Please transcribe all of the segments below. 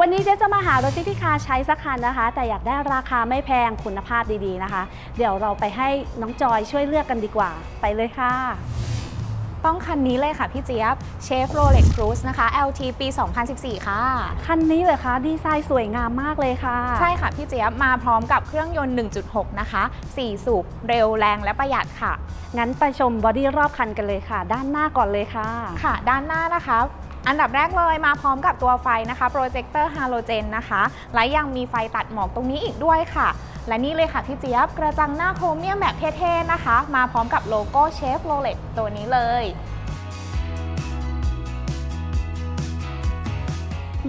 วันนี้เจ๊จะมาหารถซิตี้คาร์ใช้สักคันนะคะ แต่อยากได้ราคาไม่แพงคุณภาพดีๆนะคะ เดี๋ยวเราไปให้น้องจอยช่วยเลือกกันดีกว่า ไปเลยค่ะ ต้องคันนี้เลยค่ะพี่เจี๊ยบเชฟโรเล็กครูซนะคะ LT ปี 2014 ค่ะ คันนี้เลยคะดีไซน์สวยงามมากเลยค่ะ ใช่ค่ะพี่เจี๊ยบมาพร้อมกับเครื่องยนต์ 1.6 นะคะ 4 สูบเร็วแรงและประหยัดค่ะ งั้นไปชมบอดี้รอบคันกันเลยค่ะ ด้านหน้าก่อนเลยค่ะ ค่ะ ด้านหน้านะคะ อันดับแรกเลยมาพร้อมกับตัวไฟนะคะโปรเจคเตอร์ฮาโลเจนนะคะ และยังมีไฟตัดหมอกตรงนี้อีกด้วยค่ะ และนี่เลยค่ะพี่เจี๊ยบ กระจังหน้าโครเมียมแบบเท่ๆนะคะ มาพร้อมกับโลโก้เชฟโรเลตตัวนี้เลย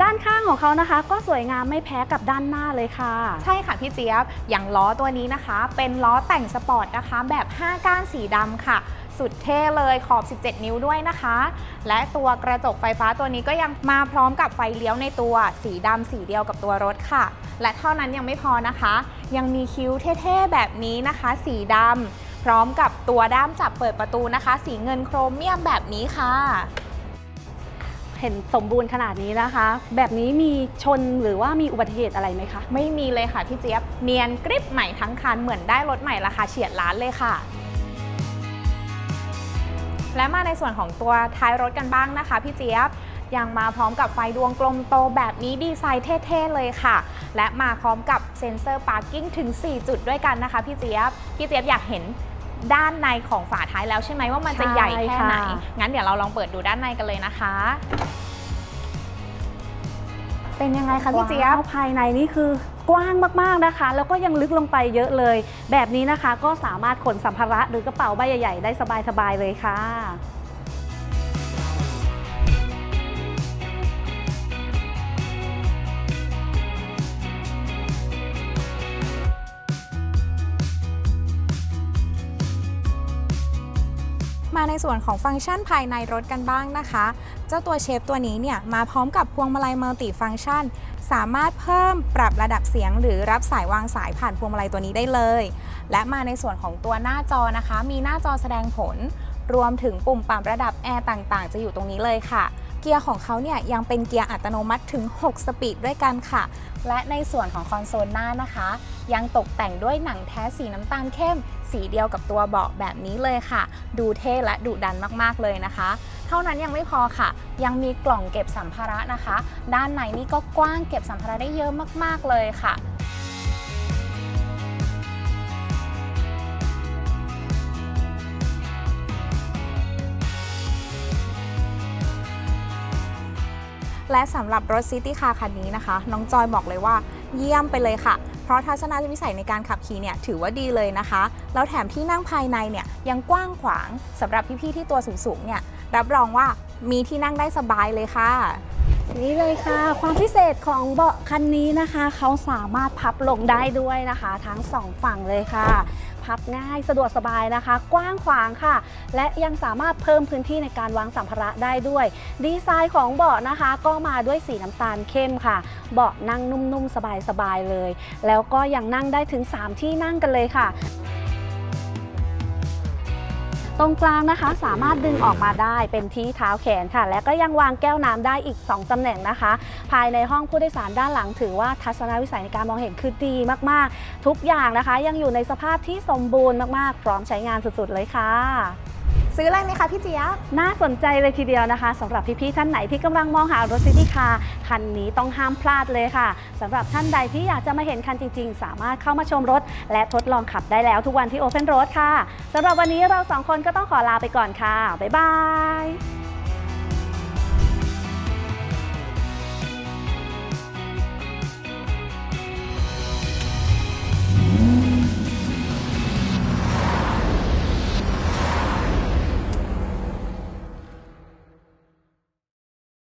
ด้านข้างของเขานะคะ ก็สวยงามไม่แพ้กับด้านหน้าเลยค่ะ ใช่ค่ะพี่เจี๊ยบ อย่างล้อตัวนี้นะคะ เป็นล้อแต่งสปอร์ตนะคะ แบบ 5 ก้านสีดำค่ะ สุดเท่เลยขอบ 17 นิ้วด้วยนะคะ และตัวกระจกไฟฟ้าตัวนี้ก็ยังมาพร้อมกับไฟเลี้ยวในตัว สีดำสีเดียวกับตัวรถค่ะ และเท่านั้นยังไม่พอนะคะ ยังมีคิ้วเท่ๆแบบนี้นะคะ สีดำพร้อมกับตัวด้ามจับเปิดประตูนะคะ สีเงินโครเมียมแบบนี้ค่ะ เห็นสมบูรณ์ขนาดนี้นะคะ แบบนี้มีชนหรือว่ามีอุบัติเหตุอะไรไหมคะ ไม่มีเลยค่ะพี่เจี๊ยบ เนียนกริบใหม่ทั้งคันเหมือนได้รถใหม่ราคาเฉียดล้านเลยค่ะ และมาในส่วนของตัวท้ายรถกันบ้างนะคะพี่เจี๊ยบยังมาพร้อมกับไฟดวงกลมโตแบบนี้ดีไซน์เท่ๆเลยค่ะ และมาพร้อมกับเซ็นเซอร์พาร์กิ้งถึง 4 จุดด้วยกันนะคะพี่เจี๊ยบ พี่เจี๊ยบอยากเห็น ด้านในของฝาท้ายแล้วใช่ไหมว่ามันจะใหญ่แค่ไหนใช่ค่ะงั้นเดี๋ยวเราลองเปิดดูด้านในกันเลยนะคะ เป็นยังไงคะพี่เจี๊ยบว้าวภายในนี่คือกว้างมากๆนะคะ แล้วก็ยังลึกลงไปเยอะเลย แบบนี้นะคะก็สามารถขนสัมภาระหรือกระเป๋าใบใหญ่ ๆ ได้สบายๆเลยค่ะ ในส่วนของฟังก์ชันภายในรถกันบ้างนะคะ เจ้าตัวเชฟตัวนี้เนี่ยมาพร้อมกับพวงมาลัยมัลติฟังก์ชัน สามารถเพิ่มปรับระดับเสียง หรือรับสายวางสายผ่านพวงมาลัยตัวนี้ได้เลย และมาในส่วนของตัวหน้าจอนะคะ มีหน้าจอแสดงผล รวมถึงปุ่มปรับระดับแอร์ต่างๆ จะอยู่ตรงนี้เลยค่ะ กียร์ของเขาเนี่ยยังเป็นเกียร์อัตโนมัติถึง 6 สปีดด้วยกันค่ะ และในส่วนของคอนโซลหน้านะคะ ยังตกแต่งด้วยหนังแท้สีน้ำตาลเข้ม สีเดียวกับตัวเบาะแบบนี้เลยค่ะ ดูเท่และดุดันมากๆเลยนะคะ เท่านั้นยังไม่พอค่ะ ยังมีกล่องเก็บสัมภาระนะคะ ด้านในนี่ก็กว้างเก็บสัมภาระได้เยอะมากๆเลยค่ะ และสำหรับรถซิตี้คาร์คันนี้นะคะ น้องจอยบอกเลยว่าเยี่ยมไปเลยค่ะ เพราะทัศนวิสัยในการขับขี่เนี่ยถือว่าดีเลยนะคะ แล้วแถมที่นั่งภายในเนี่ยยังกว้างขวางสำหรับพี่ๆที่ตัวสูงๆเนี่ยรับรองว่ามีที่นั่งได้สบายเลยค่ะ นี่เลยค่ะ ความพิเศษของเบาะคันนี้นะคะ เขาสามารถพับลงได้ด้วยนะคะ ทั้งสองฝั่งเลยค่ะ พับง่ายสะดวกสบายนะคะ กว้างขวางค่ะ และยังสามารถเพิ่มพื้นที่ในการวางสัมภาระได้ด้วย ดีไซน์ของเบาะนะคะ ก็มาด้วยสีน้ำตาลเข้มค่ะ เบาะนั่งนุ่มๆสบายๆเลย แล้วก็ยังนั่งได้ถึง 3 ที่นั่งกันเลยค่ะ ตรงกลางนะคะสามารถดึงออกมาได้เป็นที่เท้าแขนค่ะ และก็ยังวางแก้วน้ำได้อีก 2ตำแหน่งนะคะ ภายในห้องผู้โดยสารด้านหลังถือว่าทัศนวิสัยในการมองเห็นคือดีมากๆ ทุกอย่างนะคะ ยังอยู่ในสภาพที่สมบูรณ์มากๆ พร้อมใช้งานสุดๆเลยค่ะ ซื้ออะไรไหมคะพี่เจี๊ยบ น่าสนใจเลยทีเดียวนะคะสำหรับพี่ๆท่านไหนที่กำลังมองหารถซิตี้คาร์คันนี้ต้องห้ามพลาดเลยค่ะสำหรับท่านใดที่อยากจะมาเห็นคันจริง ๆ สามารถเข้ามาชมรถ และทดลองขับได้แล้วทุกวันที่ Open Road ค่ะสำหรับวันนี้เราสองคนก็ต้องขอลาไปก่อนค่ะบ๊ายบาย